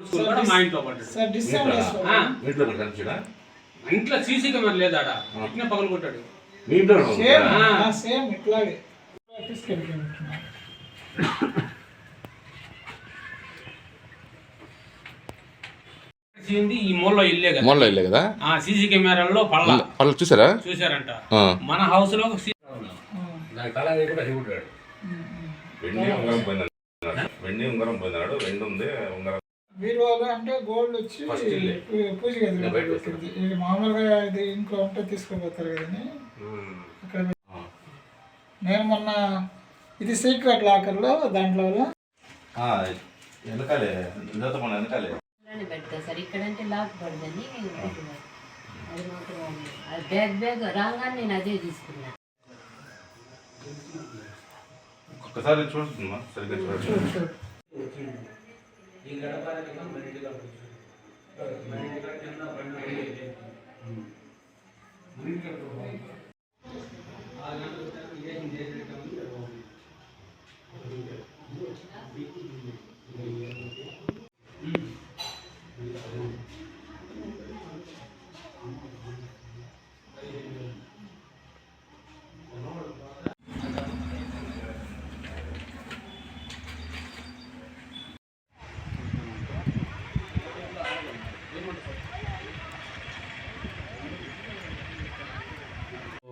ఇంట్లో ఇంట్లో ఇంట్లో సీసీ కెమెరా లేదాడా? ఇట్నే పగలు కొట్టాడు. ఇంట్లో ఈ మూలలో ఇల్లే కదా. ఆ సీసీ కెమెరాల్లో పళ్ళ. చూసారా? చూశారంట. ఆ. మన హౌస్లో కూడా వెండి ఉంగరం పోయిందన్నాడు వెండి ఉంగరం వెండి ఉంది ఉంగరం బీరువాలో అంటే గోల్డ్ వచ్చి పూజ. ఇది మామూలుగా ఇది ఇంట్లో ఉంటే తీసుకుపోతారు కదని అక్కడ నేను మొన్న ఇది సీక్రెట్ లాకర్లో దాంట్లో వెనకాలే. పెడతా సార్. ఇక్కడంటే లాక్ పడదని పెట్టినారు అది మాత్రం అది బ్యాగ్ బ్యాగ్ రాగానే నేను అదే తీసుకున్నా. ఒక్కసారి సరిగ్గా చూడండి చూడు, చూడు. ఈ గడపకి మన ఇంటిలో మన ఇంటిలో కింద బండి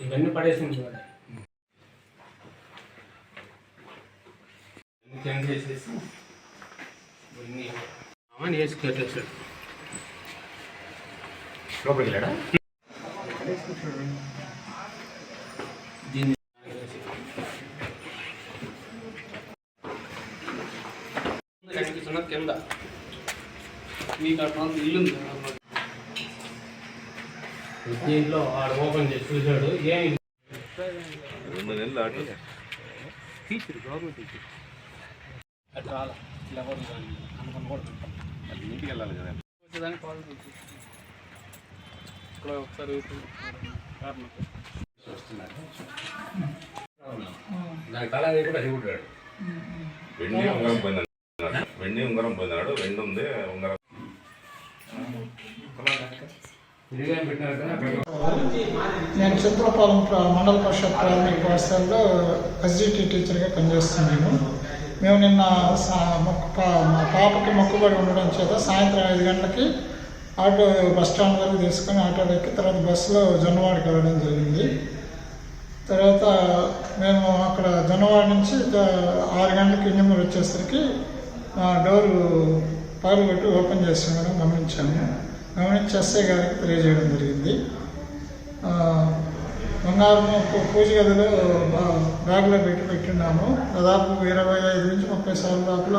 ఇవన్నీ పడేసింది కూడా చేంజ్ చేసేసి ఇవన్నీ అవన్నీ వేసి కట్టేసాడు. లోపలికి వెళ్ళాడా? దీన్ని కనిపిస్తున్న కింద. మీకు అక్కడ ఇల్లు ఉంది దీంట్లో ఆడ ఓపెన్ చేసి చూశాడు. ఏమి రెండు నెలలు ఆటో టీచర్ గవర్నమెంట్ టీచర్ అట్లా ఎవరు కానీ అనుకుని కూడా అది ఇంటికి వెళ్ళాలి కదా. వచ్చేదానికి కాల్ చేసి. ఇక్కడ ఒకసారి కారణం దానికి తల కూడా చూడాడు వెండి ఉంగరం పోయిందన్నాడు వెండి ఉంగరం పోయిందన్నాడు వెండి ఉంది ఉంగరం. నేను చిత్రపాలెం మండల పరిషత్ ప్రాథమిక పాఠశాలలో ఎస్జిటి టీచర్గా పనిచేస్తున్నాను. మేము నిన్న సా- మా పాపకి మొక్కుబడి ఉండడం చేత సాయంత్రం ఐదు గంటలకి ఆటో బస్ స్టాండ్ వరకు తీసుకొని ఆటోలో ఎక్కి తర్వాత బస్సులో జొన్నవాడికి వెళ్ళడం జరిగింది. తర్వాత మేము అక్కడ జొన్నవాడ నుంచి ఆరు గంటలకి ఇంజమూరు వచ్చేసరికి ఆ డోరు పగలు ఓపెన్ చేసి ఉండడం గమనించాము. గమనించి ఎస్ఐ గారికి తెలియజేయడం జరిగింది. బంగారం పూజ గదిలో బ్యాగ్లో పెట్టి పెట్టినాము దాదాపు ఇరవై ఐదు నుంచి ముప్పై సార్లు లోపల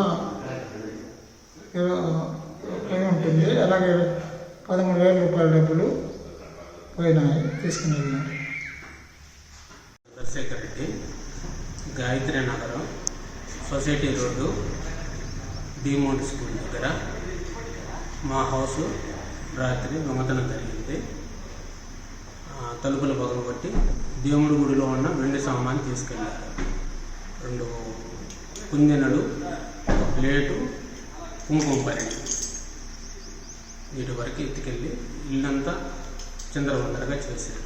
పోయి ఉంటుంది. అలాగే పదమూడు వేల రూపాయల డబ్బులు పోయినాయి తీసుకుని వెళ్ళినారు చంద్రశేఖర్ రెడ్డి గాయత్రి నగరం సొసైటీ రోడ్డు డిమౌంట్ స్కూల్ దగ్గర మా హౌస్ రాత్రి దొంగతనం జరిగింది. తలుపులు పగలగొట్టి దేవుడి గుడిలో ఉన్న వెండి సామాన్ తీసుకెళ్ళారు రెండు కుందెనలు ఒక ప్లేటు కుంకుమ పరిణి వీటి వరకు ఎత్తుకెళ్ళి ఇల్లంతా చంద్రవందరగా చేశారు.